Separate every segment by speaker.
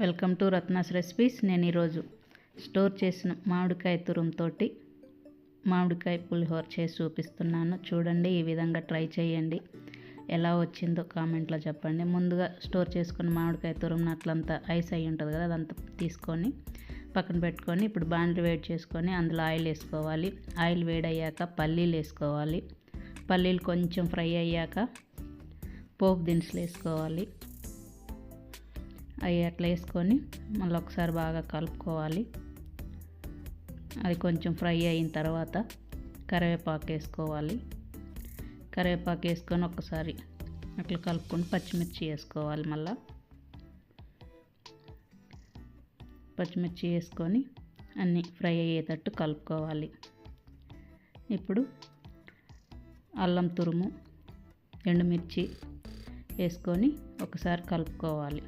Speaker 1: Welcome to Ratna's recipes. నేను ఈరోజు store చేసిన మామిడికాయ తురుముతో మామిడికాయ పులిహోర చేసి చూపిస్తున్నాను. చూడండి ఈ విధంగా ట్రై చేయండి. ఎలా వచ్చిందో కామెంట్లో చెప్పండి. ముందుగా స్టోర్ చేసుకున్న మామిడికాయ తురుమును అట్లంతా ఐస్ అయి ఉంటుంది కదా అదంతా తీసుకొని పక్కన పెట్టుకొని ఇప్పుడు బాండ్లు వేడి చేసుకొని అందులో ఆయిల్ వేసుకోవాలి. ఆయిల్ వేడయ్యాక పల్లీలు వేసుకోవాలి. పల్లీలు కొంచెం ఫ్రై అయ్యాక పోపు దినుసులు వేసుకోవాలి. అవి అట్లా వేసుకొని మళ్ళీ ఒకసారి బాగా కలుపుకోవాలి. అది కొంచెం ఫ్రై అయిన తర్వాత కరివేపాకు వేసుకోవాలి. కరివేపాకు వేసుకొని ఒకసారి అట్లా కలుపుకొని పచ్చిమిర్చి వేసుకోవాలి మళ్ళీ. పచ్చిమిర్చి వేసుకొని అన్నీ ఫ్రై అయ్యేటట్టు కలుపుకోవాలి. ఇప్పుడు అల్లం తురుము ఎండుమిర్చి వేసుకొని ఒకసారి కలుపుకోవాలి.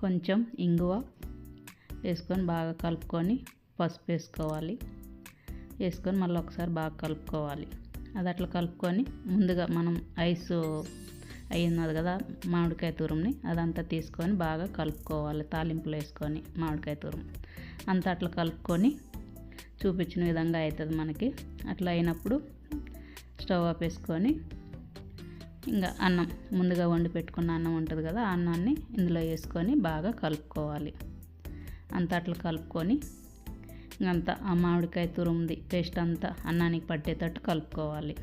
Speaker 1: కొంచెం ఇంగువ వేసుకొని బాగా కలుపుకొని పసుపు వేసుకోవాలి. వేసుకొని మళ్ళీ ఒకసారి బాగా కలుపుకోవాలి. అది అట్లా కలుపుకొని ముందుగా మనం ఐస్ అయ్యిన్నది కదా మామిడికాయ తురుముని అదంతా తీసుకొని బాగా కలుపుకోవాలి తాలింపులు వేసుకొని మామిడికాయ తురుము అంతా అట్లా కలుపుకొని చూపించిన విధంగా అవుతుంది మనకి. అట్లా అయినప్పుడు స్టవ్ ఆఫ్ వేసుకొని ఇంకా అన్నం ముందుగా వండి పెట్టుకున్న అన్నం ఉంటుంది కదా అన్నాన్ని ఇందులో వేసుకొని బాగా కలుపుకోవాలి. అంత అట్లా కలుపుకొని ఇంకంతా ఆ మామిడికాయ తురుముంది పేస్ట్ అంతా అన్నానికి పట్టేటట్టు కలుపుకోవాలి.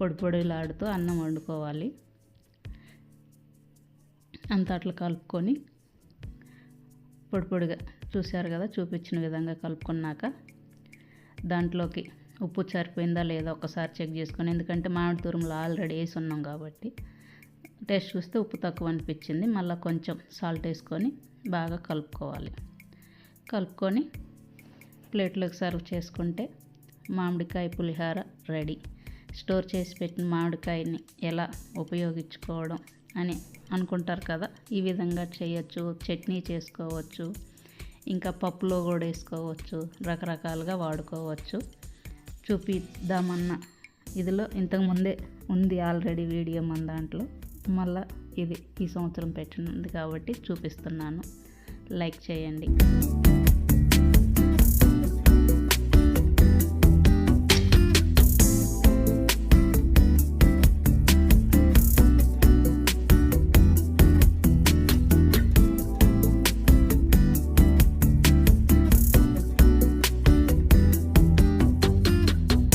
Speaker 1: పొడి పొడిలాడుతూ అన్నం వండుకోవాలి. అంత అట్లా కలుపుకొని పొడి పొడిగా చూశారు కదా చూపించిన విధంగా కలుపుకున్నాక దాంట్లోకి ఉప్పు సరిపోయిందా లేదా ఒకసారి చెక్ చేసుకొని ఎందుకంటే మామిడి తురుములు ఆల్రెడీ వేసి ఉన్నాం కాబట్టి టేస్ట్ చూస్తే ఉప్పు తక్కువ అనిపించింది. మళ్ళీ కొంచెం సాల్ట్ వేసుకొని బాగా కలుపుకోవాలి. కలుపుకొని ప్లేట్లోకి సర్వ్ చేసుకుంటే మామిడికాయ పులిహార రెడీ. స్టోర్ చేసి పెట్టిన మామిడికాయని ఎలా ఉపయోగించుకోవడం అని అనుకుంటారు కదా? ఈ విధంగా చేయొచ్చు చట్నీ చేసుకోవచ్చు ఇంకా పప్పులో కూడా వేసుకోవచ్చు రకరకాలుగా వాడుకోవచ్చు. చూపిద్దామన్న. ఇదిలో ఇంతకుముందే ఉంది ఆల్రెడీ వీడియో మన దాంట్లో. మళ్ళీ ఇది ఈ సంవత్సరం పెట్టినది కాబట్టి చూపిస్తున్నాను. లైక్ చేయండి.